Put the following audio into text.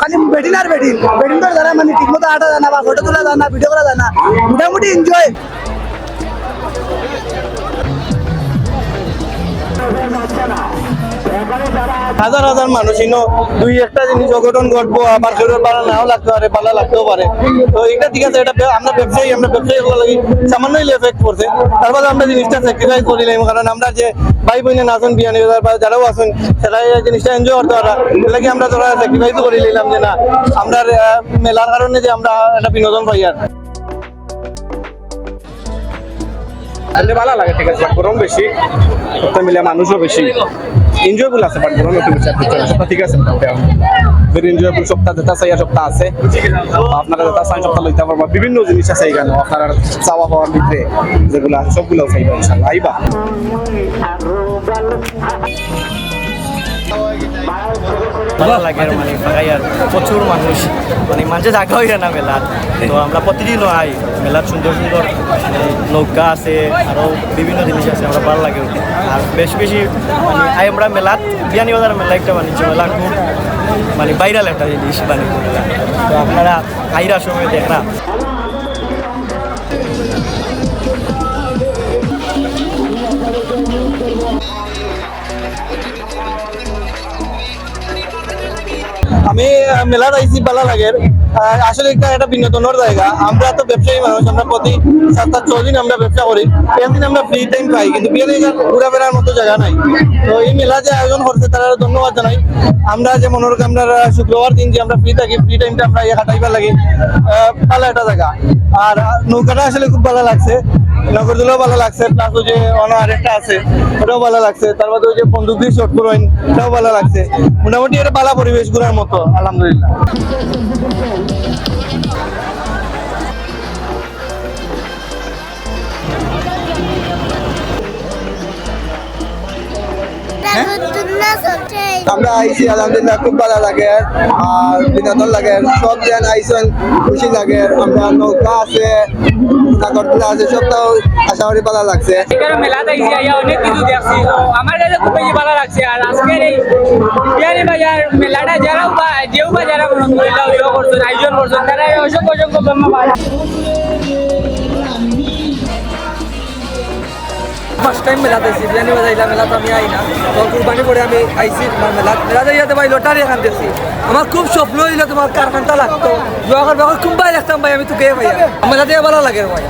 খালি ব্যাটিং আর batting batting তো জানা মানে ঠিক মতো আটা জানা বা ফটো তোলা জানা ভিডিও করা জানা। মোটামুটি এনজয় হাজার হাজার মানুষ ইনো দুই একটা জিনিস অঘটন ঘটবো, আবার কেউ পারা নাও লাগতে পারে, পালা লাগতেও পারে। তো এটা ঠিক আছে, এটা আমরা ব্যবসায়ী আমরা ব্যবসায়ী হওয়ার লাগি সামান্য এফেক্ট করছে। তারপরে আমরা জিনিসটা স্যাক্রিফাইস করিলাম কারণ আমরা যে ভাই বোনের আছেন, বিয়ানি বা যারাও আছেন সেটা এই জিনিসটা এনজয় করতে পারা। এলাকি আমরা তোরা স্যাক্রিফাইস করে নিলাম যে না, আমরা মেলার কারণে যে আমরা একটা বিনোদন পাই আর। তাহলে ভালো লাগে, ঠিক আছে, গরম বেশি, সপ্তাহ মিলে মানুষও বেশি। এনজয়েবল আছে বাট গরম একটু বেশি সপ্তাহ ঠিক আছে ভেরি এনজয়েবল সপ্তাহ, যেটা চাই সপ্তাহ আছে। আপনারা যেটা চাই সপ্তাহ লইতে পারব। বিভিন্ন জিনিস আছে এখানে, আপনার চাওয়া পাওয়ার ভিতরে যেগুলো আছে সবগুলো চাইবা ইনশাল্লাহ আইবা। ভালো লাগে মানে আর প্রচুর মানুষ মানে মানুষের জায়গা হয়ে না মেলার তো আমরা প্রতিদিন আই মেলার সুন্দর সুন্দর মানে নৌকা আছে আরও বিভিন্ন জিনিস আছে, আমরা ভালো লাগে। আর বেশি বেশি মানে আই আমরা মেলাত, বিয়ানি বাজার মেলা একটা বাণিজ্য মেলা খুব মানে বাইরাল একটা জিনিস বাণিজ্য মেলা। তো আপনারা আইরা সময় দেখরা আমি মেলার আইসি ভালো লাগে আসলে এটা একটা বিনোদনের জায়গা। আমরা তো ব্যবসায়ী মানুষ, আমরা প্রতি সপ্তাহ ছদিন আমরা ব্যবসা করি। দিন আমরা ফ্রি টাইম পাই কিন্তু বিয়ে ফেরার মতো জায়গা নাই। তো এই মেলা যে আয়োজন করছে, তারা ধন্যবাদ জানাই। আমরা যে মনে আমরা শুক্রবার দিন যে আমরা ফ্রি থাকি ফ্রি টাইমটা আমরা ইয়ে কাটাইবার লাগে। ভালো একটা জায়গা। আর, নৌকাটা আসলে খুব ভালো লাগছে। নগরদুলেও ভালো লাগছে প্লাস ওই যে অন্য আরেকটা আছে, ওটাও ভালো লাগছে। তারপর ওই যে বন্দুক দিয়ে শট করবেন ওটাও ভালো লাগছে। মোটামুটি এটা ভালো পরিবেশ ঘুরার মতো, আলহামদুলিল্লাহ। আমরা আইসি আলহামদুলিল্লাহ খুব ভালো লাগে। আর বিনোদন লাগে। সব জন আইসন খুশি লাগে। আমরা নৌকা আছে নাগরদোলা আছে সবটাও আশা করি ভালো লাগছে। মেলাতে অনেক কিছু দেখছি। আমার কাছে খুব বেশি ভালো লাগছে। আর আজকের এই বিহারি বাজার মেলাটা যারাও বা যেও বা যারা করছেন আয়োজন করছেন। তারা অসংখ্য অসংখ্য টাইম মেলাতে আইসি বিরিয়ানি বাজাইলা, মেলাতে আমি আই না। তো কুরবানি করে আমি আইসি তোমার মেলা মেলাতে ইয়াতে ভাই, লটারি এখান দেখছি আমার খুব স্বপ্ন হইল তোমার কারখানটা লাগতো। ব্যবহার ব্যবহার খুব ভাই লাগতাম ভাই, আমি তো গে ভাই মেলাতে ভালো লাগে ভাই।